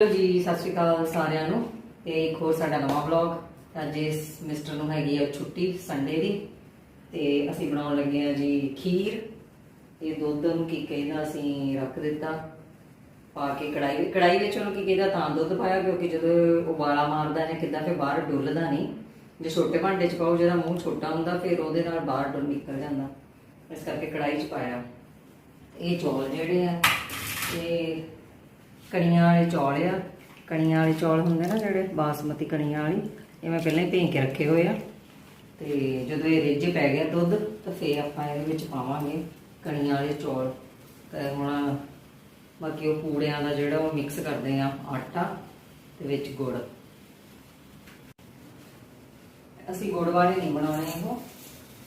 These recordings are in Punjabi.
ਹੈਲੋ ਜੀ, ਸਤਿ ਸ਼੍ਰੀ ਅਕਾਲ ਸਾਰਿਆਂ ਨੂੰ ਤੇ ਇੱਕ ਹੋਰ ਸਾਡਾ ਨਵਾਂ ਵਲੌਗ ਅੱਜ ਇਸ ਮਿਸਟਰ ਨੂੰ ਹੈਗੀ ਆ ਛੁੱਟੀ ਸੰਡੇ ਦੀ ਤੇ ਅਸੀਂ ਬਣਾਉਣ ਲੱਗੇ ਆ ਜੀ ਖੀਰ। ਇਹ ਦੁੱਧ ਨੂੰ ਕੀ ਕਹਿੰਦਾ, ਅਸੀਂ ਰੱਖ ਦਿੱਤਾ। ਪਾ ਕੇ ਕੜਾਈ ਵਿੱਚ ਕੜਾਈ ਵਿੱਚ ਉਹਨੂੰ ਕੀ ਕਹਿੰਦਾ, ਤਾਂ ਦੁੱਧ ਪਾਇਆ ਕਿਉਂਕਿ ਜਦੋਂ ਉਬਾਲਾ ਮਾਰਦਾ ਨੇ ਕਿੱਦਾਂ ਫਿਰ ਬਾਹਰ ਡੁੱਲਦਾ ਨਹੀਂ। ਜੇ ਛੋਟੇ ਭਾਂਡੇ 'ਚ ਪਾਓ ਜਿਹਦਾ ਮੂੰਹ ਛੋਟਾ ਹੁੰਦਾ, ਫਿਰ ਉਹਦੇ ਨਾਲ ਬਾਹਰ ਡੁੱਲ ਨਿਕਲ ਜਾਂਦਾ। ਇਸ ਕਰਕੇ ਕੜਾਈ 'ਚ ਪਾਇਆ। ਇਹ ਚੌਲ ਜਿਹੜੇ ਆ, ਇਹ ਕਣੀਆਂ ਵਾਲੇ ਚੌਲ ਆ। ਕਣੀਆਂ ਵਾਲੇ ਚੌਲ ਹੁੰਦੇ ਨਾ ਜਿਹੜੇ ਬਾਸਮਤੀ ਕਣੀਆਂ ਵਾਲੀ, ਇਹ ਮੈਂ ਪਹਿਲਾਂ ਹੀ ਭੇਂ ਕੇ ਰੱਖੇ ਹੋਏ ਆ। ਤੇ ਜਦੋਂ ਇਹ ਰਿੱਝ ਪੈ ਗਿਆ ਦੁੱਧ, ਤਾਂ ਫੇਰ ਆਪਾਂ ਇਹਦੇ ਵਿੱਚ ਪਾਵਾਂਗੇ ਕਣੀਆਂ ਵਾਲੇ ਚੌਲ। ਤੇ ਹੁਣ ਬਾਕੀ ਉਹ ਪੂੜਿਆਂ ਦਾ ਜਿਹੜਾ ਉਹ ਮਿਕਸ ਕਰਦੇ ਆ ਆਟਾ ਤੇ ਵਿੱਚ ਗੁੜ। ਅਸੀਂ ਗੁੜ ਵਾਲੇ ਨਹੀਂ ਬਣਾਉਣੇ ਉਹ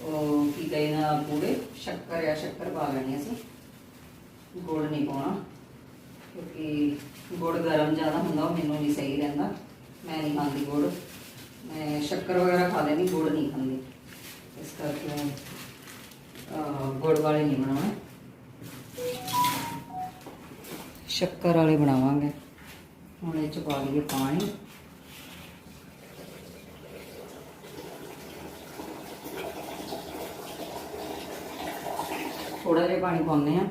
ਉਹ ਕੀ ਕਹੇ ਨਾ ਪੂੜੇ? ਸ਼ੱਕਰ ਜਾਂ ਸ਼ੱਕਰ ਪਾ ਲੈਣੀ ਅਸੀਂ। ਗੁੜ ਨਹੀਂ ਪਾਉਣਾ। ਕਿਉਂਕਿ ਗੁੜ ਗਰਮ ਜ਼ਿਆਦਾ ਹੁੰਦਾ ਉਹ ਮੈਨੂੰ ਨਹੀਂ ਸਹੀ ਰਹਿੰਦਾ। ਮੈਂ ਨਹੀਂ ਖਾਂਦੀ ਗੁੜ। ਮੈਂ ਸ਼ੱਕਰ ਵਗੈਰਾ ਖਾ ਲੈਂਦੀ ਗੁੜ ਨਹੀਂ ਖਾਂਦੀ। ਇਸ ਕਰਕੇ ਅਹ, ਗੁੜ ਵਾਲੇ ਨਹੀਂ ਬਣਾਉਣੇ। ਸ਼ੱਕਰ ਵਾਲੇ ਬਣਾਵਾਂਗੇ। ਹੁਣ ਇਹ ਚ ਪਾ ਲਈਏ ਪਾਣੀ। ਥੋੜਾ ਜਿਹਾ ਪਾਣੀ ਪਾਉਂਦੇ ਆ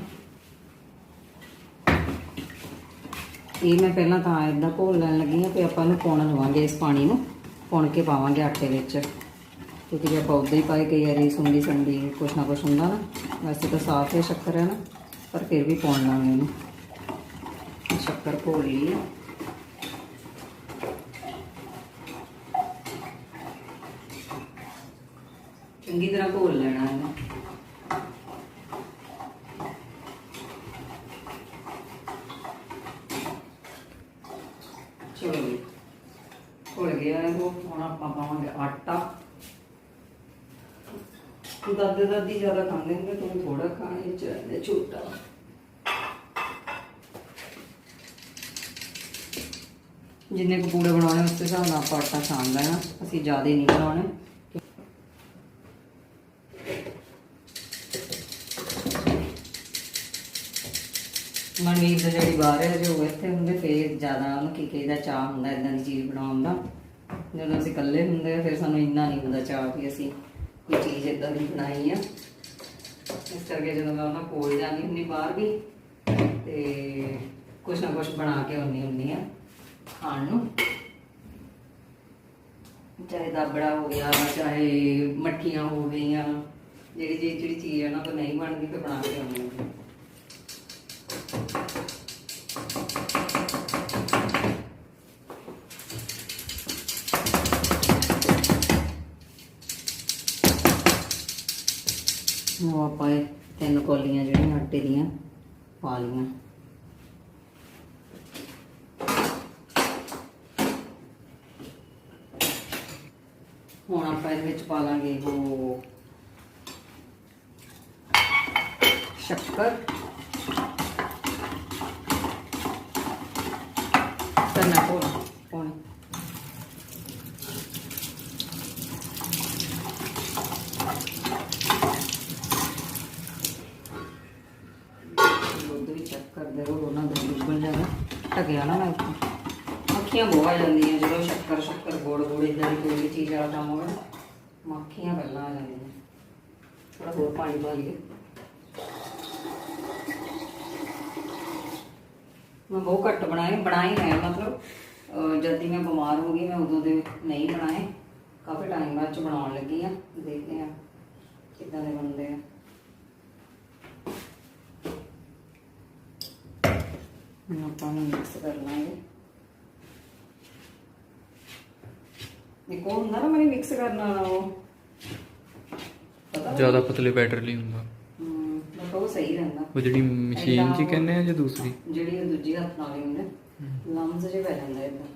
ਇਹ ਮੈਂ ਪਹਿਲਾਂ ਤਾਂ ਇਦਾਂ ਘੋਲ ਲੈਣ ਲੱਗੀ ਹਾਂ ਤੇ ਆਪਾਂ ਨੂੰ ਪਾਉਣ ਲਵਾਂਗੇ ਇਸ ਪਾਣੀ ਨੂੰ। ਪੁਣ ਕੇ ਪਾਵਾਂਗੇ ਆਟੇ ਵਿੱਚ। ਕਿਉਂਕਿ ਜੇ ਆਪਾਂ ਉਦਾਂ ਹੀ ਪਾਏ ਕਈ ਵਾਰੀ ਸੁੰਡੀ ਸੁੰਡੀ ਕੁਛ ਨਾ ਕੁਛ ਹੁੰਦਾ ਨਾ, ਵੈਸੇ ਤਾਂ ਸਾਫ਼ ਹੈ ਸ਼ੱਕਰ ਹੈ ਨਾ, ਪਰ ਫਿਰ ਵੀ ਪਾਉਣ ਲਾਂਗੇ ਇਹਨੂੰ। ਸ਼ੱਕਰ ਘੋਲ ਲਈ ਚੰਗੀ ਤਰ੍ਹਾਂ ਘੋਲ ਲੈਣਾ ਇਹਨੂੰ। ਚਲੋ ਜੀ ਘੁਲ ਗਿਆ ਉਹ ਹੁਣ ਆਪਾਂ ਪਾਵਾਂਗੇ ਆਟਾ। ਤੂੰ ਦਾਦੇ ਦਾਦੀ ਜ਼ਿਆਦਾ ਖਾਂਦੇ ਨੇ ਤੂੰ ਥੋੜਾ ਖਾਣੇ ਚ ਛੋਟਾ ਜਿੰਨੇ ਕੁ ਬਣਾਉਣੇ, ਉਸ ਹਿਸਾਬ ਨਾਲ ਆਪਾਂ ਆਟਾ ਛਾਣ ਲੈਣਾ। ਅਸੀਂ ਜ਼ਿਆਦਾ ਨਹੀਂ ਬਣਾਉਣੇ। ਮਨਵੀਰ ਦਾ ਜਿਹੜੀ ਬਾਹਰ ਹੈ, ਜੋ ਇੱਥੇ ਹੁੰਦੇ, ਫੇਰ ਜ਼ਿਆਦਾ ਉਹਨੂੰ ਕੀ ਕਹੀਦਾ, ਚਾਹ ਹੁੰਦਾ ਇਦਾਂ ਦੀ ਚੀਜ਼ ਬਣਾਉਣ ਦਾ। ਜਦੋਂ ਅਸੀਂ ਇਕੱਲੇ ਹੁੰਦੇ ਫਿਰ ਸਾਨੂੰ ਇੰਨਾ ਨਹੀਂ ਹੁੰਦਾ ਚਾਹ ਵੀ ਅਸੀਂ ਕੋਈ ਚੀਜ਼ ਇਦਾਂ ਦੀ ਬਣਾਈ ਆ। ਇਸ ਕਰਕੇ ਜਦੋਂ ਮੈਂ ਉਹਨਾਂ ਕੋਲ ਜਾਂਦੀ ਹੁੰਦੀ ਬਾਹਰ ਵੀ, ਤੇ ਕੁਛ ਨਾ ਕੁਛ ਬਣਾ ਕੇ ਆਉਂਦੀ ਹੁੰਦੀ ਆ ਖਾਣ ਨੂੰ। ਚਾਹੇ ਦਾਬੜਾ ਹੋ ਗਿਆ, ਚਾਹੇ ਮੱਠੀਆਂ ਹੋ ਗਈਆਂ, ਜਿਹੜੀ ਜਿਹੜੀ ਜਿਹੜੀ ਚੀਜ਼ ਉਹਨਾਂ ਤੋਂ ਨਹੀਂ ਬਣਦੀ ਤੇ ਬਣਾ ਕੇ ਆਉਂਦੀ ਉਹ ਆਪਾਂ ਇਹ ਤਿੰਨ ਕੋਲੀਆਂ ਜਿਹੜੀਆਂ ਆਟੇ ਦੀਆਂ ਪਾ ਲਈਆਂ। ਹੁਣ ਆਪਾਂ ਇਹਦੇ ਵਿੱਚ ਪਾ ਲਾਂਗੇ ਉਹ ਸ਼ੱਕਰ। ਕਰਨਾ ਕੋਲ ਪਾਣੀ ਦੁੱਧ ਵੀ ਚੈੱਕ ਕਰਦੇ ਰਹੋ ਉਹਨਾਂ ਦਾ ਦੁੱਧ ਬਣ ਜਾਣਾ ਟਕਿਆ ਨਾ ਮੈਂ ਇੱਥੇ ਮੱਖੀਆਂ ਬਹੁਤ ਆ ਜਾਂਦੀਆਂ ਜਦੋਂ ਸ਼ੱਕਰ ਸ਼ੱਕਰ ਗੋੜ ਗੋੜ ਇਦਾਂ ਦੀ ਕੋਈ ਵੀ ਚੀਜ਼ ਵਾਲਾ ਕੰਮ ਹੋਵੇ ਨਾ, ਮੱਖੀਆਂ ਪਹਿਲਾਂ ਆ ਜਾਂਦੀਆਂ ਥੋੜਾ ਪਾਣੀ ਪਾ ਲਈਏ। ਮੈਂ ਬਹੁਤ ਘੱਟ ਬਣਾਏ ਬਣਾਏ ਹੈ, ਮਤਲਬ ਜਦ ਦੀ ਮੈਂ ਬਿਮਾਰ ਹੋ ਗਈ, ਮੈਂ ਉਦੋਂ ਦੇ ਨਹੀਂ ਬਣਾਏ। ਕਾਫੀ ਟਾਈਮ ਬਾਅਦ ਚ ਬਣਾਉਣ ਲੱਗੀ ਆ, ਦੇਖਦੇ ਆ ਕਿੱਦਾਂ ਦੇ ਬਣਦੇ ਆ। ਹੁਣ ਆਪਾਂ ਨੂੰ ਮਿਕਸ ਕਰ ਲਾਂਗੇ। ਇਹ ਹੁੰਦਾ ਨਾ, ਮੈਨੂੰ ਮਿਕਸ ਕਰਨ ਵਾਲਾ ਉਹ। ਜ਼ਿਆਦਾ ਪਤਲੇ ਬੈਟਰ ਲਈ ਹੁੰਦਾ। ਹਮ ਬਟ ਉਹ ਸਹੀ ਰਹਿੰਦਾ। ਉਹ ਜਿਹੜੀ ਮਸ਼ੀਨ ਹੀ ਕਹਿੰਦੇ ਆ ਜਾਂ ਦੂਸਰੀ? ਜਿਹੜੀ ਉਹ ਦੂਜੀ ਹੱਥ ਨਾਲ ਹੀ ਹੁੰਦੇ। ਲੰਮਸ ਜੇ ਪੈ ਜਾਂਦਾ ਇਦਾਂ।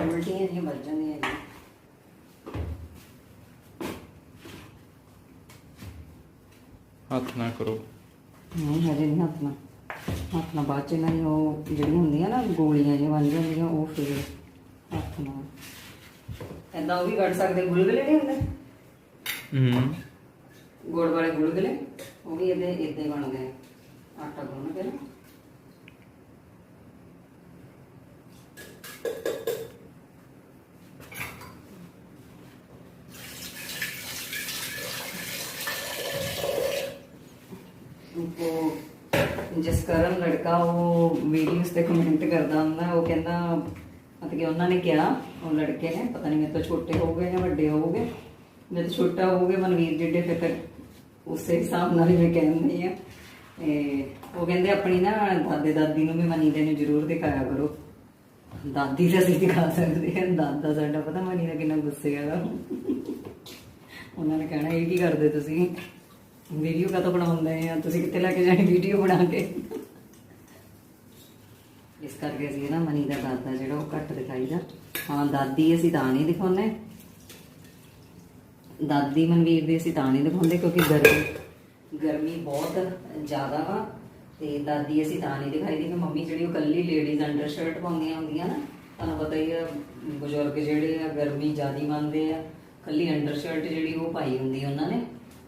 ਉਲਟੀਆਂ ਨਹੀਂ ਵੱਜ ਜਾਂਦੀਆਂ ਜੀ। ਹੱਥ ਨਾ ਕਰੋ। ਨਹੀਂ ਹਜੇ ਨਹੀਂ ਹੱਥ ਨਾਲ। ਹੱਥ ਨਾਲ ਬਾਅਦ ਚ ਦੀਆਂ ਉਹ ਜਿਹੜੀਆਂ ਹੁੰਦੀਆਂ ਨਾ ਗੋਲੀਆਂ ਜਿਹੀਆਂ ਬਣ ਜਾਂਦੀਆਂ ਉਹ ਫਿਰ ਹੱਥ ਨਾਲ। ਇਦਾਂ ਉਹ ਵੀ ਕੱਢ ਸਕਦੇ ਗੁਲਗੁਲੇ ਨਹੀਂ ਹੁੰਦੇ? ਹੂੰ। ਗੋਲ ਵਾਲੇ ਗੁਲਗੁਲੇ? ਉਹ ਵੀ ਇਹਦੇ ਇਦਾਂ ਬਣ ਗਏ। ਆਟਾ ਗੁੰਨ ਕੇ ਨਾ। ਉਪੋ ਜਿਸ ਕਰਨ ਲੜਕਾ ਉਹ ਵੀਡੀਓਸ ਤੇ ਕਮੈਂਟ ਕਰਦਾ ਹੁੰਦਾ ਉਹ ਕਹਿੰਦਾ ਮਤਲਬ ਕਿ ਉਹਨਾਂ ਨੇ ਕਿਹਾ, ਉਹ ਲੜਕੇ ਨੇ, ਪਤਾ ਨਹੀਂ ਮੇਰੇ ਤੋਂ ਛੋਟੇ ਹੋਊਗੇ ਜਾਂ ਵੱਡੇ ਹੋਊਗੇ ਮੇਰੇ ਛੋਟਾ ਹੋਊਗੇ ਮਨਵੀਰ ਜਿੱਡੇ ਫਿਰ ਉਸੇ ਹਿਸਾਬ ਨਾਲ ਹੀ ਮੈਂ ਕਹਿੰਦੀ ਆ ਉਹ ਕਹਿੰਦੇ, ਆਪਣੀ ਨਾ ਦਾਦੇ ਦਾਦੀ ਨੂੰ ਵੀ ਮਨੀ ਨੂੰ ਜ਼ਰੂਰ ਦਿਖਾਇਆ ਕਰੋ। ਦਾਦੀ ਤਾਂ ਅਸੀਂ ਦਿਖਾ ਸਕਦੇ ਹਾਂ, ਦਾਦਾ ਸਾਡਾ ਪਤਾ ਮਨੀ ਦਾ ਕਿੰਨਾ ਗੁੱਸੇ ਵਾਲਾ ਉਹਨਾਂ ਨੇ ਕਹਿਣਾ, ਇਹ ਕੀ ਕਰਦੇ ਤੁਸੀਂ? ਵੀਡੀਓ ਕਾ ਬਣਾਉਂਦੇ ਆ? ਤੁਸੀਂ ਕਿੱਥੇ ਲੈ ਕੇ ਜਾਣੀ ਵੀਡੀਓ ਬਣਾ ਕੇ? ਇਸ ਕਰਕੇ ਅਸੀਂ ਨਾ ਮਨੀ ਦਾ ਦਾਦਾ ਜਿਹੜਾ ਉਹ ਘੱਟ ਦਿਖਾਈਦਾ। ਹਾਂ, ਦਾਦੀ ਅਸੀਂ ਤਾਂ ਨਹੀਂ ਦਿਖਾਉਂਦੇ। ਦਾਦੀ ਮਨਵੀਰ ਦੀ ਅਸੀਂ ਤਾਂ ਨਹੀਂ ਦਿਖਾਉਂਦੇ ਕਿਉਂਕਿ ਗਰਮੀ ਗਰਮੀ ਬਹੁਤ ਜ਼ਿਆਦਾ ਵਾ ਤੇ ਦਾਦੀ ਅਸੀਂ ਤਾਂ ਨਹੀਂ ਦਿਖਾਈ। ਦੀ ਕਿ ਮੰਮੀ ਜਿਹੜੀ ਉਹ ਕੱਲੀ ਲੇਡੀਜ਼ ਅੰਡਰ ਸ਼ਰਟ ਪਾਉਂਦੀਆਂ ਹੁੰਦੀਆਂ ਨਾ, ਤੁਹਾਨੂੰ ਪਤਾ ਹੀ ਆ, ਬਜ਼ੁਰਗ ਜਿਹੜੇ ਆ, ਗਰਮੀ ਜ਼ਿਆਦੀ ਮੰਨਦੇ ਆ। ਕੱਲੀ ਅੰਡਰ ਸ਼ਰਟ ਜਿਹੜੀ ਉਹ ਪਾਈ ਹੁੰਦੀ ਉਹਨਾਂ ਨੇ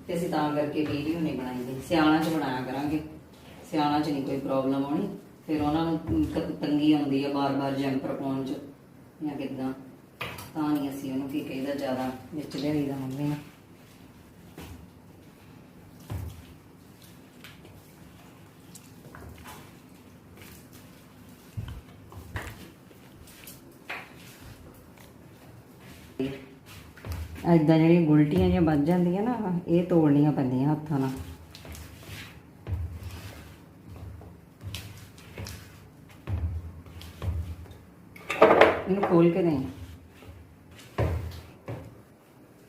ਤੇ ਅਸੀਂ ਤਾਂ ਕਰਕੇ ਵੀਡੀਓ ਨਹੀਂ ਬਣਾਈ ਦੀ ਸਿਆਲਾਂ 'ਚ ਬਣਾਇਆ ਕਰਾਂਗੇ। ਸਿਆਲਾਂ 'ਚ ਨਹੀਂ ਕੋਈ ਪ੍ਰੋਬਲਮ ਆਉਣੀ। ਫਿਰ ਉਹਨਾਂ ਨੂੰ ਤ- ਤੰਗੀ ਆਉਂਦੀ ਆ ਬਾਰ-ਬਾਰ ਜੈਂਪਰ ਪਾਉਣ 'ਚ ਜਾਂ ਕਿਦਾਂ। ਤਾਂ ਨਹੀਂ ਅਸੀਂ ਉਹਨੂੰ ਕੀ ਕਹੀਦਾ, ਜ਼ਿਆਦਾ ਵਿੱਚ ਲਿਆਈਦਾ ਮੰਮੀ ਨੂੰ। ਐਦਾਂ ਜਿਹੜੀਆਂ ਗੁਲਟੀਆਂ ਜਿਹੀਆਂ ਵੱਜ ਜਾਂਦੀਆਂ ਨਾ, ਇਹ ਤੋੜਨੀਆਂ ਪੈਂਦੀਆਂ ਹੱਥਾਂ ਨਾਲ। ਖੋਲ ਕੇ ਨਹੀਂ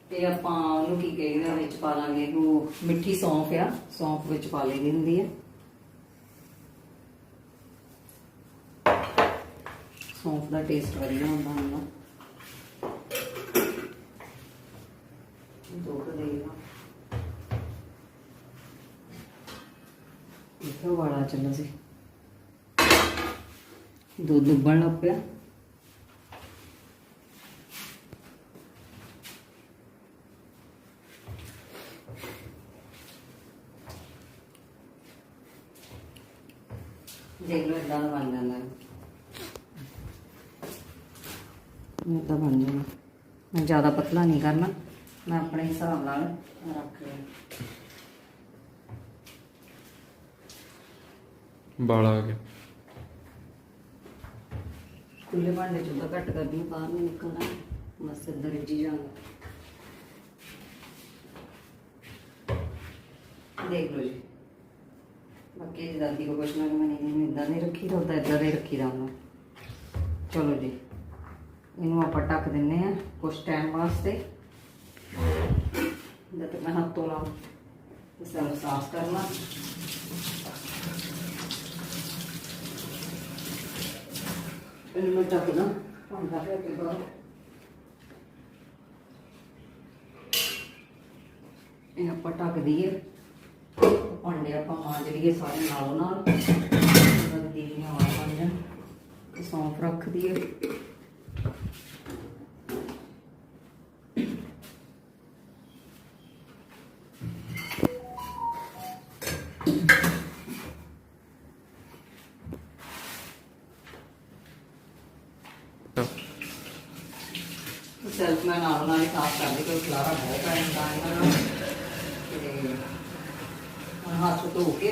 ਤੇ ਆਪਾਂ ਉਹਨੂੰ ਕੀ ਕਹਿੰਦੇ, ਵਿੱਚ ਪਾ ਲਾਂਗੇ ਉਹ ਮਿੱਠੀ ਸੌਂਫ ਆ, ਸੌਂਫ ਵਿੱਚ ਪਾ ਲਈ ਹੁੰਦੀ ਹੈ ਸੌਂਫ ਦਾ ਟੇਸਟ ਵਧੀਆ ਹੁੰਦਾ ਹੁੰਦਾ। ਦੁੱਧ ਦੇਗਾ ਇਹ ਵਾਲਾ ਚੱਲੋ ਸੀ। ਦੁੱਧ ਉਬਲਣ ਲੱਗ ਪਿਆ ਦੇਖ ਲਓ ਇਦਾਂ ਦਾ ਬਣ ਜਾਂਦਾ ਹੈ ਇਹ ਤਾਂ ਬਣ ਜਾਣਾ ਮੈਂ ਜ਼ਿਆਦਾ ਪਤਲਾ ਨਹੀਂ ਕਰਨਾ। ਮੈਂ ਆਪਣੇ ਹਿਸਾਬ ਨਾਲ ਰੱਖ ਲਿਆ ਬਾਲ ਆ ਗਿਆ। ਖੁੱਲੇ ਭਾਂਡੇ ਚ ਤਾਂ ਘੱਟ ਕਰਦੀ ਹਾਂ, ਬਾਹਰ ਨਹੀਂ ਨਿਕਲਣਾ। ਬਸ ਅੰਦਰ ਜੀ ਜਾਣਾ। ਦੇਖ ਲਓ ਜੀ। ਬਾਕੀ ਜੀ ਦਾਦੀ ਕੋ ਪੁੱਛਣਾ ਕਿ ਮੈਂ ਨਹੀਂ ਇਦਾਂ ਨਹੀਂ ਰੱਖੀ ਤਾਂ ਇਦਾਂ ਦੇ ਰੱਖੀ ਦਾ ਉਹਨੂੰ ਚਲੋ ਜੀ। ਇਹਨੂੰ ਆਪਾਂ ਢੱਕ ਦਿੰਨੇ ਆ ਕੁਝ ਟਾਈਮ ਵਾਸਤੇ। ਜਦ ਤੱਕ ਮੈਂ ਹੱਥੋਂ ਲਾ ਇਸ ਨੂੰ ਸਾਫ਼ ਕਰਨਾ। ਇਹਨੂੰ ਮੈਂ ਢੱਕ ਦਾਂ। ਭਾਂਡਾ ਹੈ ਕਿ ਬਾਹਰ ਇਹ ਆਪਾਂ ਢੱਕ ਦਈਏ। ਭਾਂਡੇ ਆਪਾਂ ਮਾਂਜ ਲਈਏ ਸਾਰੇ ਨਾਲੋਂ ਨਾਲ ਉਹਨਾਂ ਦੀ ਦੀਆਂ ਜਾਣ ਸੌਂਫ ਰੱਖ ਦਈਏ। ਮੈਂ ਨਾਲ ਨਾਲ ਹੀ ਸਾਫ਼ ਕਰਦੀ ਕੋਈ ਖਲਾਰਾ ਬਹੁਤ ਹੈ ਤਾਂ ਇਹਨਾਂ ਨੂੰ ਤੇ ਹੁਣ ਹੱਥ ਧੋ ਕੇ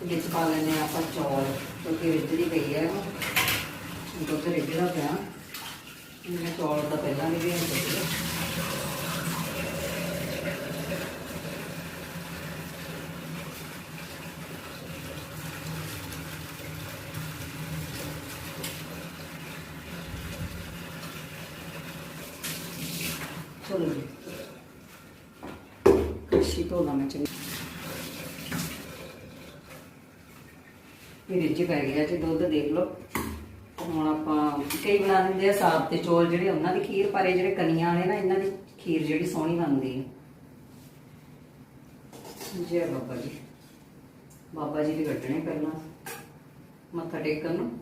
ਤੇ ਵਿੱਚ ਪਾ ਲੈਂਦੇ ਹਾਂ ਆਪਾਂ ਚੌਲ, ਕਿਉਂਕਿ ਰਿੱਝਦੀ ਪਈ ਹੈ ਉਹ ਦੁੱਧ ਰਿੱਝਦਾ ਪਿਆ। ਮੈਂ ਚੌਲ ਦਾ ਪਹਿਲਾਂ ਵੀ ਭੇਜ ਦਿੱਤਾ ਚਲੋ ਜੀ ਕੜਛੀ ਧੋ ਲਾਂ ਮੈਂ ਚੰਗੀ ਇਹ ਰਿੱਝ ਪੈ ਗਿਆ ਜੀ, ਦੁੱਧ ਦੇਖ ਲਓ। ਹੁਣ ਆਪਾਂ ਕਈ ਬਣਾ ਦਿੰਦੇ ਆ ਸਾਬ ਤੇ ਚੌਲ ਜਿਹੜੇ, ਉਹਨਾਂ ਦੀ ਖੀਰ, ਪਰ ਇਹ ਜਿਹੜੇ ਕਨੀਆਂ ਵਾਲੇ ਨਾ, ਇਹਨਾਂ ਦੀ ਖੀਰ ਜਿਹੜੀ ਸੋਹਣੀ ਬਣਦੀ ਹੈ। ਜੈ ਬਾਬਾ ਜੀ ਬਾਬਾ ਜੀ ਦੇ ਕੱਟਣੇ ਪਹਿਲਾਂ, ਮੱਥਾ ਟੇਕਣ ਨੂੰ।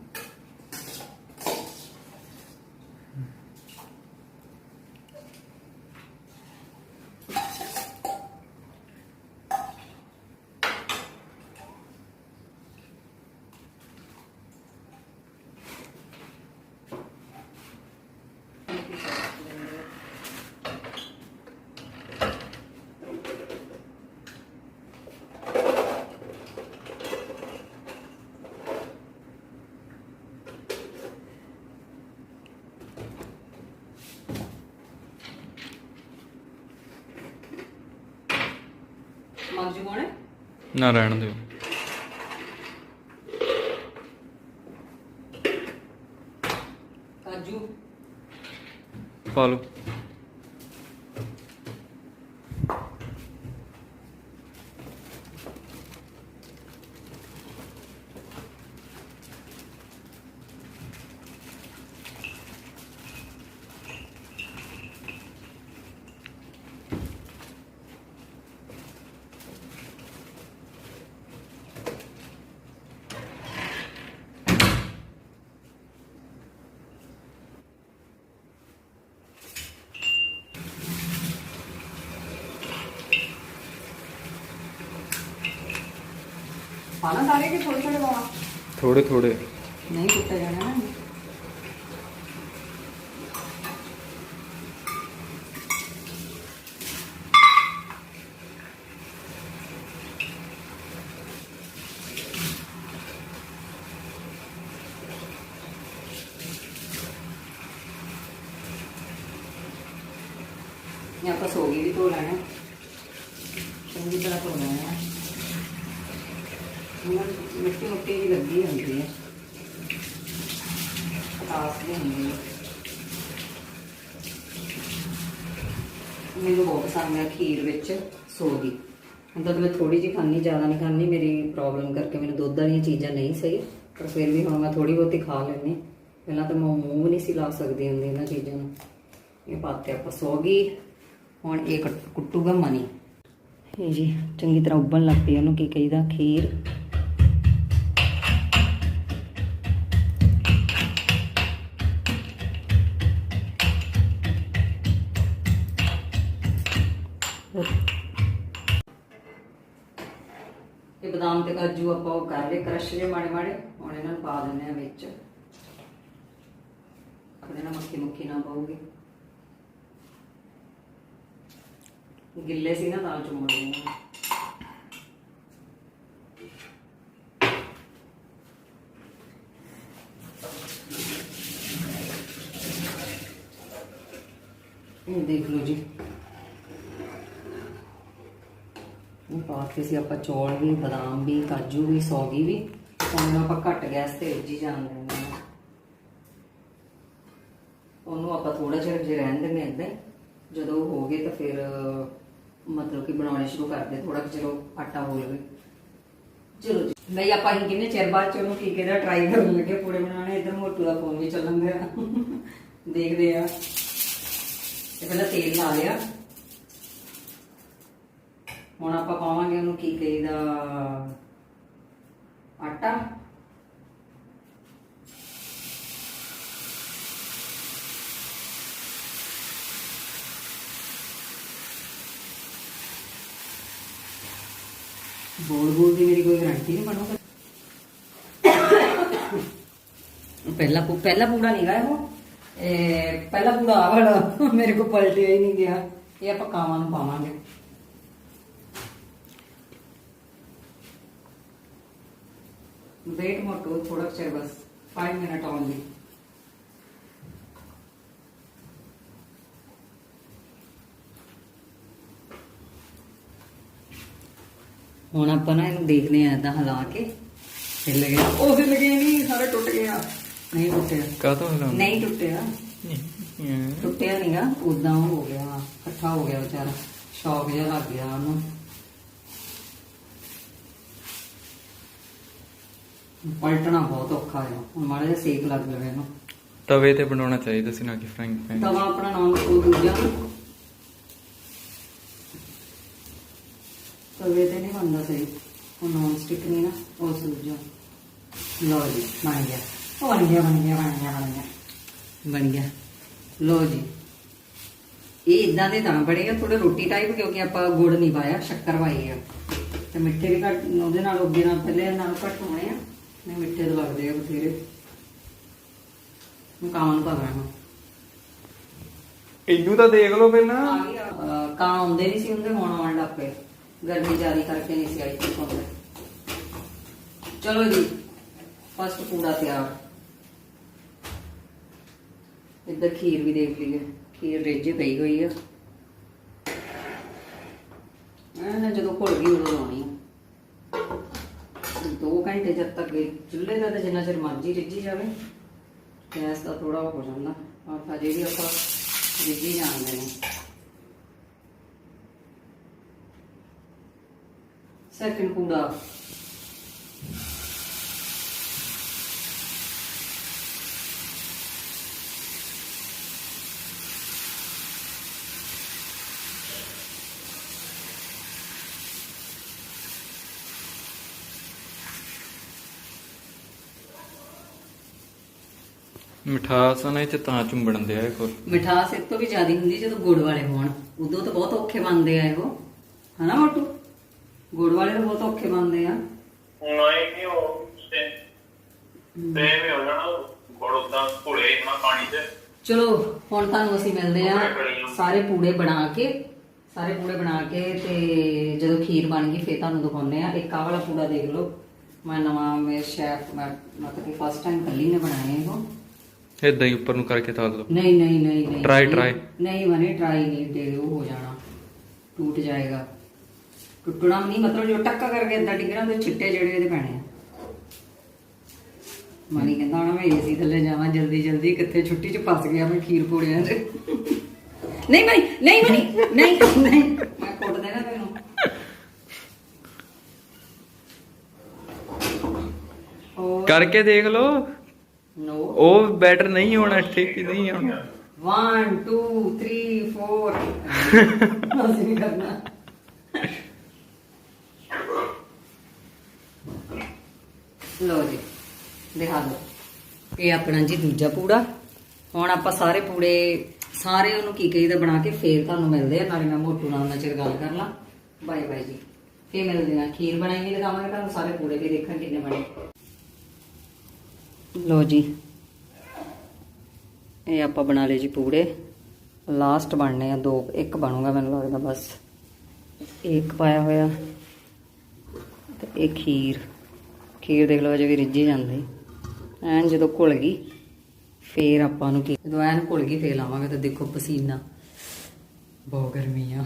ਕਾਜੂ ਪਾਉਣੇ ਨਾ ਰਹਿਣ ਦਿਓ। ਕਾਜੂ। ਪਾ ਲਓ। ਪਾਣਾ ਸਾਰੇ ਕਿ ਥੋੜੇ ਥੋੜੇ ਪਾਵਾਂ ਥੋੜੇ ਥੋੜੇ ਨਹੀਂ ਕੁੱਟਿਆ ਜਾਣਾ ਨਾ ਇਹ ਆਪਾਂ ਸੋਗੀ ਵੀ ਧੋ ਲੈਣਾ ਚੰਗੀ ਤਰ੍ਹਾਂ ਧੋ ਲੈਣਾ ਇਹਨਾਂ ਨੂੰ ਮਿੱਟੀ ਮੁੱਟੀ ਵੀ ਲੱਗੀ ਹੁੰਦੀ ਹੈ। ਪਤਾਸ ਵੀ ਹੁੰਦੀ ਮੈਨੂੰ ਬਹੁਤ ਪਸੰਦ ਹੈ ਖੀਰ ਵਿੱਚ ਸੋਗੀ। ਹੁਣ ਮੈਂ ਥੋੜੀ ਜਿਹੀ ਖਾਣੀ ਜ਼ਿਆਦਾ ਨਹੀਂ ਖਾਣੀ ਮੇਰੀ ਪ੍ਰੋਬਲਮ ਕਰਕੇ ਮੈਨੂੰ ਦੁੱਧ ਵਾਲੀਆਂ ਚੀਜ਼ਾਂ ਨਹੀਂ ਸਹੀ, ਪਰ ਫਿਰ ਵੀ ਹੁਣ ਮੈਂ ਥੋੜੀ ਬਹੁਤੀ ਖਾ ਲੈਂਦੀ ਪਹਿਲਾਂ ਤਾਂ ਮੈਂ ਮੂੰਹ ਵੀ ਨਹੀਂ ਸੀ ਲਾ ਸਕਦੀ ਹੁੰਦੀ ਇਹਨਾਂ ਚੀਜ਼ਾਂ ਨੂੰ। ਇਹ ਪਾਤੇ ਆਪਾਂ ਸੋਗੀ, ਹੁਣ ਇਹ ਕੱਟ- ਕੁੱਟੂਗਾ ਮਨੀ। ਇਹ ਜੀ, ਚੰਗੀ ਤਰ੍ਹਾਂ ਉੱਬਲਣ ਲੱਗ ਪਈ ਉਹਨੂੰ ਕੀ ਕਹੀਦਾ? ਖੀਰ। ਇਹ ਬਦਾਮ ਤੇ ਕਾਜੂ ਆਪਾਂ ਉਹ ਕਰ ਲਏ ਕ੍ਰਸ਼ ਜੇ ਮਾੜੇ ਮਾੜੇ, ਹੁਣ ਇਹਨਾਂ ਨੂੰ ਪਾ ਦਿੰਦੇ ਆ ਵਿੱਚ। ਆਪਣੇ ਨਾਲ ਮੱਖੀ ਮੁੱਖੀ ਨਾ ਪਾਉਗੀ। ਗਿੱਲੇ ਸੀ ਨਾ, ਤਾਂ ਚੁੰਮੜ ਗਏ ਦੇਖ ਲਓ ਜੀ। ਇਹ ਪਾ ਕੇ ਸੀ, ਆਪਾਂ ਚੌਲ ਵੀ, ਬਦਾਮ ਵੀ, ਕਾਜੂ ਵੀ, ਸੌਗੀ ਵੀ, ਹੁਣ ਆਪਾਂ ਘੱਟ ਗੈਸ ਤੇ ਰਿੱਝੀ ਜਾਣ ਦਿੰਦੇ ਹਾਂ। ਉਹਨੂੰ ਆਪਾਂ ਥੋੜਾ ਜਿਹਾ ਜੇ ਰਹਿਣ ਦਿੰਦੇ ਹਾਂ ਜਦੋਂ ਹੋ ਗਏ ਤਾਂ ਫਿਰ, ਮਤਲਬ ਕਿ ਬਣਾਉਣੇ ਸ਼ੁਰੂ ਕਰਦੇ ਥੋੜਾ ਚਿਰ ਆਟਾ ਹੋ ਜਾਵੇ। ਚਲੋ ਨਹੀਂ ਆਪਾਂ ਹੀ ਕਿੰਨੇ ਚਿਰ ਬਾਅਦ ਚ ਉਹਨੂੰ ਕੀ ਕਹਿੰਦਾ ਟਰਾਈ ਕਰਨ ਲੱਗੇ, ਪੂੜੇ ਬਣਾਉਣੇ, ਇਧਰ ਮੋਟੂ ਦਾ ਫੋਨ ਵੀ ਚੱਲਣ ਗਿਆ ਦੇਖਦੇ ਆ ਤੇ ਪਹਿਲਾਂ ਤੇਲ ਲਾ ਲਿਆ। ਹੁਣ ਆਪਾਂ ਪਾਵਾਂਗੇ ਉਹਨੂੰ ਕੀ ਕਹੀਦਾ? ਆਟਾ। ਬੋਲ ਬੋਲ ਦੀ ਮੇਰੀ ਕੋਈ ਗਾਰੰਟੀ ਨਹੀਂ ਬਣੂਗਾ ਪਹਿਲਾ ਪੂ, ਪਹਿਲਾ ਪੂੜਾ ਨਹੀਂ ਗਾ ਉਹ ਇਹ ਪਹਿਲਾ ਪੂੜਾ ਆਹ ਵਾਲਾ ਮੇਰੇ ਕੋ ਪਲਟਿਆ ਹੀ ਨਹੀਂ ਗਿਆ। ਇਹ ਆਪਾਂ ਕਾਵਾਂ ਨੂੰ ਪਾਵਾਂਗੇ। wait more to product service. 5 minutes only. ਹੁਣ ਆਪਾਂ ਨਾ ਇਹਨੂੰ ਦੇਖਦੇ ਆ ਇਦਾਂ ਹਿਲਾ ਕੇ ਹਿੱਲ ਗਿਆ। ਉਹ ਹਿੱਲ ਗਏ ਨਹੀਂ ਸਾਰੇ ਟੁੱਟ ਗਿਆ ਨਹੀਂ ਟੁੱਟਿਆ। ਕਾਹਤੋਂ ਹਿਲਾਉਂਦੇ ਨਹੀਂ ਟੁੱਟਿਆ। ਟੁੱਟਿਆ ਨਹੀਂਗਾ ਉਦਾਂ ਹੋ ਗਿਆ ਇਕੱਠਾ ਹੋ ਗਿਆ ਵਿਚਾਰਾ। ਸ਼ੌਕ ਜਿਹਾ ਲੱਗ ਗਿਆ ਉਹਨੂੰ। ਪਲਟਣਾ ਬਹੁਤ ਔਖਾ ਹੈ ਹੁਣ ਮਾੜਾ ਜਿਹਾ ਸੇਕ ਲੱਗ ਜਾਵੇ ਇਹਨੂੰ। ਤਵੇ ਤੇ ਬਣਾਉਣਾ ਚਾਹੀਦਾ ਸੀ ਨਾ ਕਿ ਫਰਾਈਂਗ ਪੈਨ ਤਵਾ ਆਪਣਾ ਨਾਮ ਉਹ ਦੂਜਾ। ਤਵੇ ਤੇ ਨਹੀਂ ਬਣਦਾ ਸਹੀ। ਉਹ ਨੌਨ ਸਟਿਕ ਨਹੀਂ ਨਾ ਉਹ ਦੂਜਾ ਲੋ ਜੀ ਬਣ ਗਿਆ। ਉਹ ਬਣ ਗਿਆ ਬਣ ਗਿਆ ਬਣ ਗਿਆ ਬਣ ਗਿਆ। ਬਣ ਗਿਆ। ਲੋ ਜੀ। ਇਹ ਇਦਾਂ ਦੇ ਤਾਂ ਬਣੇਗਾ ਥੋੜੇ ਰੋਟੀ ਟਾਈਪ ਕਿਉਂਕਿ ਆਪਾਂ ਗੁੜ ਨਹੀਂ ਪਾਇਆ ਸ਼ੱਕਰ ਪਾਈ ਆ। ਤੇ ਮਿੱਠੇ ਵੀ ਘੱਟ ਉਹਦੇ ਨਾਲ ਅੱਗੇ ਨਾਲ ਪਹਿਲੇ ਨਾਲ ਘੱਟ ਹੋਣੇ ਆ। ਨਹੀਂ ਮਿੱਠੇ ਤਾਂ ਲੱਗਦੇ ਆ ਬਥੇਰੇ। ਹੁਣ ਕਾਵਾਂ ਨੂੰ ਪਾ ਲੈਣਾ ਇਹਨੂੰ ਤਾਂ ਦੇਖ ਲਓ ਪਹਿਲਾਂ ਅਹ ਕਾਂ ਆਉਂਦੇ ਨਹੀਂ ਸੀ ਹੁੰਦੇ ਹੁਣ ਆਉਣ ਲੱਗ ਪਏ। ਗਰਮੀ ਜਾਰੀ ਕਰਕੇ ਨਹੀਂ ਸੀ ਆਈ ਸੀ ਹੁੰਦੇ ਚਲੋ ਜੀ ਫਸਟ ਪੂੜਾ ਤਿਆਰ। ਇੱਧਰ ਖੀਰ ਵੀ ਦੇਖ ਲਈਏ। ਖੀਰ ਰੇਜੇ ਪਈ ਹੋਈ ਆ। ਐਨ ਜਦੋਂ ਘੁਲ ਗਈ ਉਦੋਂ ਲਾਉਣੀ ਆ। 2 ਘੰਟੇ ਜਦ ਤੱਕ ਇਹ ਚੁੱਲ੍ਹੇ ਦਾ ਤਾਂ ਜਿੰਨਾ ਚਿਰ ਮਰਜ਼ੀ ਰਿੱਝੀ ਜਾਵੇ, ਗੈਸ ਦਾ ਥੋੜਾ ਹੋ ਜਾਂਦਾ। ਆਟਾ ਜਿਹੜੀ ਆਪਾਂ ਰਿੱਝੀ ਜਾਂਦੇ ਨੇ। ਸੈਕਿੰਡ ਪੂੜਾ ਮਿਠਾਸ ਨਾ ਇਹ ਚ ਤਾਂ ਚੁੰਬੜਨ ਦੇ ਆ ਕੋਲ। ਮਿਠਾਸ ਇਸ ਤੋਂ ਵੀ ਜ਼ਿਆਦਾ ਹੁੰਦੀ ਜਦੋਂ ਗੁੜ ਵਾਲੇ ਹੋਣ। ਉਦੋਂ ਤਾਂ ਬਹੁਤ ਔਖੇ ਬਣਦੇ ਆ ਇਹੋ। ਹਨਾ ਮੋਟੂ? ਗੁੜ ਵਾਲੇ ਤਾਂ ਬਹੁਤ ਔਖੇ ਬਣਦੇ ਆ। ਨਹੀਂ ਨਹੀਂ ਉਹ ਤੇ ਤੇ ਵੀ ਹੋ ਜਾਣਾ ਗੁੜ ਉਦਾਂ ਘੁਲੇ ਨਾ ਪਾਣੀ 'ਚ ਚਲੋ ਹੁਣ ਤੁਹਾਨੂੰ ਅਸੀਂ ਮਿਲਦੇ ਆ ਸਾਰੇ ਪੂੜੇ ਬਣਾ ਕੇ। ਸਾਰੇ ਪੂੜੇ ਬਣਾ ਕੇ ਤੇ ਜਦੋਂ ਖੀਰ ਬਣ ਗਈ ਫੇਰ ਤੁਹਾਨੂੰ ਦਿਖਾਉਂਦੇ ਆ। ਇੱਕ ਆਹ ਵਾਲਾ ਪੂੜਾ ਦੇਖ ਲਓ। ਮੈਂ ਨਵਾਂ ਮੇਰੇ ਸ਼ੈਫ ਮੈਂ ਮਤਲਬ ਕਿ ਫਸਟ ਟਾਈਮ ਕੱਲੀ ਨੇ ਬਣਾਇਆ ਇਹੋ। ਇਦਾਂ ਹੀ ਉੱਪਰ ਨੂੰ ਕਰਕੇ ਤਾਲ ਲਓ ਨਹੀਂ ਨਹੀਂ ਨਹੀਂ ਨਹੀਂ। Try, try. ਨਹੀਂ ਮਨੇ ਟਰਾਈ ਨਹੀਂ ਤੇ ਉਹ ਹੋ ਜਾਣਾ। ਟੁੱਟ ਜਾਏਗਾ। ਟੁੱਟਣਾ ਵੀ ਨਹੀਂ ਮਤਲਬ ਜੋ ਟੱਕਾ ਕਰਕੇ ਇਦਾਂ ਡਿੱਗਣਾ ਤੇ ਛਿੱਟੇ ਜਿਹੜੇ ਇਹਦੇ ਪੈਣੇ ਆ। ਮਨੀ ਕਹਿੰਦਾ ਹੁਣ ਮੈਂ ਏਸੀ ਥੱਲੇ ਜਾਵਾਂ ਜਲਦੀ ਜਲਦੀ ਕਿੱਥੇ ਛੁੱਟੀ 'ਚ ਫਸ ਗਿਆ ਮੈਂ ਖੀਰ ਪੂੜਿਆਂ 'ਚ। ਨਹੀਂ ਮਨੀ ਨਹੀਂ ਮਨੀ ਨਹੀਂ ਨਹੀਂ। ਮੈਂ ਕੁੱਟ ਦੇਣਾ ਤੈਨੂੰ। ਉਹ ਕਰਕੇ ਦੇਖ ਲਓ। ਨੋ ਉਹ ਬੈਟਰ ਨਹੀਂ ਹੋਣਾ ਠੀਕ ਨਹੀਂ ਹੋਣਾ। 1 2 3 4 ਅਸੀਂ ਨਹੀਂ ਕਰਨਾ। ਲੋ ਜੀ ਦਿਖਾ ਦਿਓ। ਇਹ ਆਪਣਾ ਜੀ ਦੂਜਾ ਪੂੜਾ। ਹੁਣ ਆਪਾਂ ਸਾਰੇ ਪੂੜੇ ਸਾਰੇ ਉਹਨੂੰ ਕੀ ਕਹੀਦਾ ਬਣਾ ਕੇ ਫੇਰ ਤੁਹਾਨੂੰ ਮਿਲਦੇ ਆ ਨਾਲੇ ਮੈਂ ਮੋਟੂ ਨਾਲ ਉਹਨਾਂ ਚਿਰ ਗੱਲ ਕਰ ਲਾਂ। ਬਾਏ ਬਾਏ ਜੀ। ਫੇਰ ਮਿਲਦੇ ਆ। ਖੀਰ ਬਣਾਈ ਵੀ ਦਿਖਾਵਾਂਗੇ ਤੁਹਾਨੂੰ ਸਾਰੇ ਪੂੜੇ ਵੀ ਦੇਖਣ ਕਿੰਨੇ ਬਣੇ। ਲੋ ਜੀ। ਇਹ ਆਪਾਂ ਬਣਾ ਲਏ ਜੀ ਪੂੜੇ। ਲਾਸਟ ਬਣਨੇ ਆ ਦੋ, ਇੱਕ ਬਣੂਗਾ ਮੈਨੂੰ ਲੱਗਦਾ ਬਸ। ਇੱਕ ਪਾਇਆ ਹੋਇਆ ਤੇ ਇਹ ਖੀਰ। ਖੀਰ ਦੇਖ ਲਓ, ਅਜੇ ਵੀ ਰਿੱਝੀ ਜਾਂਦੀ। ਐਨ ਜਦੋਂ ਘੁਲ ਗਈ, ਫੇਰ ਆਪਾਂ ਨੂੰ ਜਦੋਂ ਐਨ ਘੁਲ ਗਈ, ਫੇਰ ਲਾਵਾਂਗੇ ਤਾਂ ਦੇਖੋ ਪਸੀਨਾ। ਬਹੁਤ ਗਰਮੀ ਆ।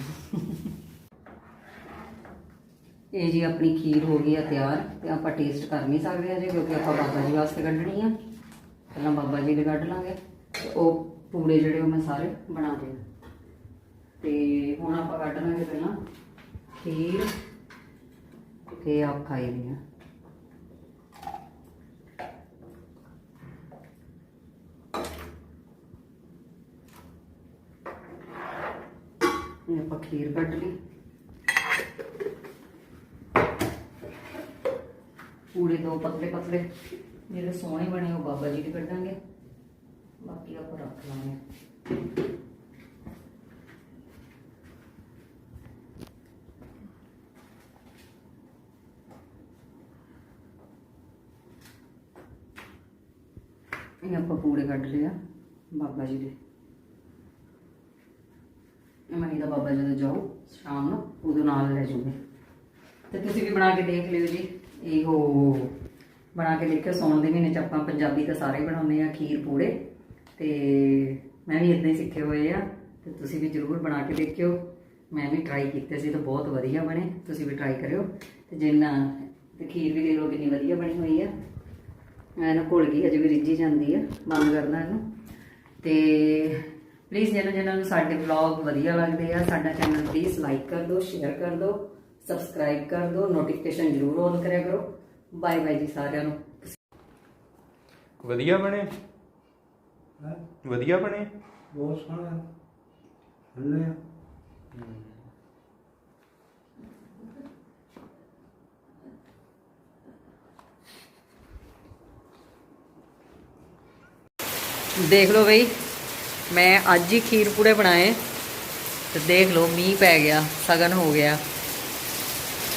ਇਹ ਜੀ ਆਪਣੀ ਖੀਰ ਹੋ ਗਈ ਆ ਤਿਆਰ ਤੇ ਆਪਾਂ ਟੇਸਟ ਕਰ ਨਹੀਂ ਸਕਦੇ ਅਜੇ ਕਿਉਂਕਿ ਆਪਾਂ ਬਾਬਾ ਜੀ ਵਾਸਤੇ ਕੱਢਣੀ ਆ। ਪਹਿਲਾਂ ਬਾਬਾ ਜੀ ਦੇ ਕੱਢ ਲਾਂਗੇ ਤੇ ਉਹ ਪੂੜੇ ਜਿਹੜੇ ਉਹ ਮੈਂ ਸਾਰੇ ਬਣਾ ਦੇ ਤੇ ਹੁਣ ਆਪਾਂ ਕੱਢ ਲਾਂਗੇ ਪਹਿਲਾਂ ਖੀਰ ਤੇ ਆਪ ਖਾਈ ਦੀਆਂ ਇਹ ਆਪਾਂ ਖੀਰ ਕੱਢ ਲਈ। ਪੂੜੇ ਦੋ ਪਤਲੇ ਪਤਲੇ ਜਿਹੜੇ ਸੋਹਣੇ ਬਣੇ, ਉਹ ਬਾਬਾ ਜੀ ਦੇ ਕੱਢਾਂਗੇ। ਬਾਕੀ ਆਪਾਂ ਰੱਖ ਲਾਂਗੇ। ਇਹ ਆਪਾਂ ਪੂੜੇ ਕੱਢ ਲਿਆ ਬਾਬਾ ਜੀ ਦੇ। ਮਨੀ ਦਾ ਬਾਬਾ ਜਦੋਂ ਜਾਓ, ਸ਼ਾਮ ਨੂੰ, ਉਦੋਂ ਨਾਲ ਲੈ ਜਾਓਗੇ। ਤੇ ਤੁਸੀਂ ਵੀ ਬਣਾ ਕੇ ਦੇਖ ਲਿਓ ਜੀ। ਇਹੋ ਬਣਾ ਕੇ ਦੇਖਿਓ, ਸੌਣ ਦੇ ਮਹੀਨੇ ਚ ਆਪਾਂ ਪੰਜਾਬੀ ਤਾਂ ਸਾਰੇ ਬਣਾਉਂਦੇ ਆ ਖੀਰ ਪੂੜੇ। ਤੇ ਮੈਂ ਵੀ ਇਦਾਂ ਹੀ ਸਿੱਖੇ ਹੋਏ ਆ, ਤੇ ਤੁਸੀਂ ਵੀ ਜਰੂਰ ਬਣਾ ਕੇ ਦੇਖਿਓ। ਮੈਂ ਵੀ ਟਰਾਈ ਕੀਤੇ ਸੀ, ਤਾਂ ਬਹੁਤ ਵਧੀਆ ਬਣੇ। ਤੁਸੀਂ ਵੀ ਟਰਾਈ ਕਰਿਓ। ਤੇ ਜਿੰਨਾ ਤੇ ਖੀਰ ਵੀ ਦੇਖ ਲਓ ਕਿੰਨੀ ਵਧੀਆ ਬਣੀ ਹੋਈ ਆ। ਮੈਂ ਐਨ ਘੁਲ ਗਈ ਅਜੇ ਵੀ ਰਿੱਝੀ ਜਾਂਦੀ ਆ, ਬੰਦ ਕਰਦਾ ਇਹਨੂੰ। ਤੇ ਪਲੀਜ਼ ਜਿਹਨਾਂ ਜਿਹਨਾਂ ਨੂੰ ਸਾਡੇ ਵਲੌਗ ਵਧੀਆ ਲੱਗਦੇ ਆ, ਸਾਡਾ ਚੈਨਲ ਪਲੀਜ਼ ਲਾਈਕ ਕਰ ਦਿਓ ਸ਼ੇਅਰ ਕਰ ਦਿਓ ਸਬਸਕ੍ਰਾਈਬ ਕਰ ਦਿਓ ਨੋਟੀਫਿਕੇਸ਼ਨ ਜ਼ਰੂਰ ਔਨ ਕਰਿਆ ਕਰੋ। ਬਾਏ ਬਾਏ ਜੀ ਸਾਰਿਆਂ ਨੂੰ। ਵਧੀਆ ਬਣੇ? ਹੈ? ਵਧੀਆ ਬਣੇ? ਬਹੁਤ ਸੋਹਣਾ। ਹੱਲੇ। ਦੇਖ ਲਓ ਬਈ ਮੈਂ ਅੱਜ ਹੀ ਖੀਰ ਪੂੜੇ ਬਣਾਏ ਤੇ ਦੇਖ ਲਓ ਮੀਂਹ ਪੈ ਗਿਆ ਸਗਨ ਹੋ ਗਿਆ।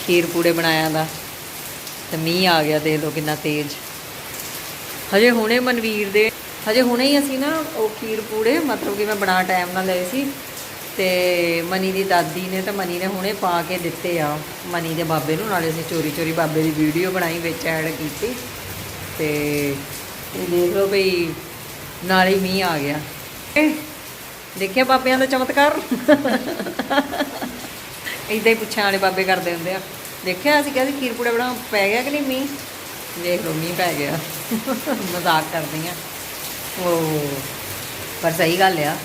ਖੀਰ ਪੂੜੇ ਬਣਾਇਆ ਦਾ, ਤੇ ਮੀਂਹ ਆ ਗਿਆ ਦੇਖ ਲਓ ਕਿੰਨਾ ਤੇਜ਼। ਹਜੇ ਹੁਣੇ ਮਨਵੀਰ ਦੇ, ਹਜੇ ਹੁਣੇ ਹੀ ਅਸੀਂ ਨਾ ਉਹ ਖੀਰ ਪੂੜੇ, ਮਤਲਬ ਕਿ ਮੈਂ ਬਣਾ ਟਾਈਮ ਨਾਲ ਲਏ ਸੀ, ਤੇ ਮਨੀ ਦੀ ਦਾਦੀ ਨੇ ਤੇ ਮਨੀ ਨੇ ਹੁਣੇ ਪਾ ਕੇ ਦਿੱਤੇ ਆ। ਮਨੀ ਦੇ ਬਾਬੇ ਨੂੰ, ਨਾਲੇ ਅਸੀਂ ਚੋਰੀ ਚੋਰੀ ਬਾਬੇ ਦੀ ਵੀਡੀਓ ਬਣਾਈ, ਵਿੱਚ ਐਡ ਕੀਤੀ, ਤੇ ਇਹ ਦੇਖ ਲਓ ਭਈ ਨਾਲ ਹੀ ਮੀਂਹ ਆ ਗਿਆ। ਦੇਖਿਆ ਬਾਬਿਆਂ ਦਾ ਚਮਤਕਾਰ? ਇਦਾਂ ਹੀ ਪੁੱਛਾਂ ਵਾਲੇ ਬਾਬੇ ਕਰਦੇ ਹੁੰਦੇ ਆ। ਦੇਖਿਆ ਅਸੀਂ ਕਹਿੰਦੇ ਖੀਰ ਪੂੜੇ ਬਣਾ ਪੈ ਗਿਆ ਕਿ ਨਹੀਂ ਮੀਂਹ? ਦੇਖ ਲਓ ਮੀਂਹ ਪੈ ਗਿਆ। ਮਜ਼ਾਕ ਕਰਦੀ ਆ। ਉਹ ਪਰ ਸਹੀ ਗੱਲ ਆ,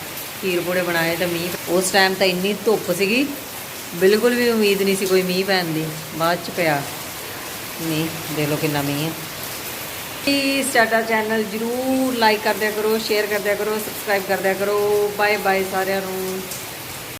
ਖੀਰ ਪੂੜੇ ਬਣਾਏ ਤਾਂ ਮੀਂਹ ਉਸ ਟਾਈਮ ਤਾਂ ਇੰਨੀ ਧੁੱਪ ਸੀਗੀ, ਬਿਲਕੁਲ ਵੀ ਉਮੀਦ ਨਹੀਂ ਸੀ ਕੋਈ ਮੀਂਹ ਪੈਣ ਦੀ। ਬਾਅਦ ਚ ਪਿਆ। ਮੀਂਹ, ਦੇਖ ਲਓ ਕਿੰਨਾ ਮੀਂਹ ਹੈ ਪਲੀਜ਼ ਸਾਡਾ ਚੈਨਲ ਜਰੂਰ ਲਾਈਕ ਕਰ ਦਿਆ ਕਰੋ ਸ਼ੇਅਰ ਕਰ ਦਿਆ ਕਰੋ ਸਬਸਕ੍ਰਾਈਬ ਕਰ ਦਿਆ ਕਰੋ। ਬਾਏ ਬਾਏ ਸਾਰਿਆਂ ਨੂੰ।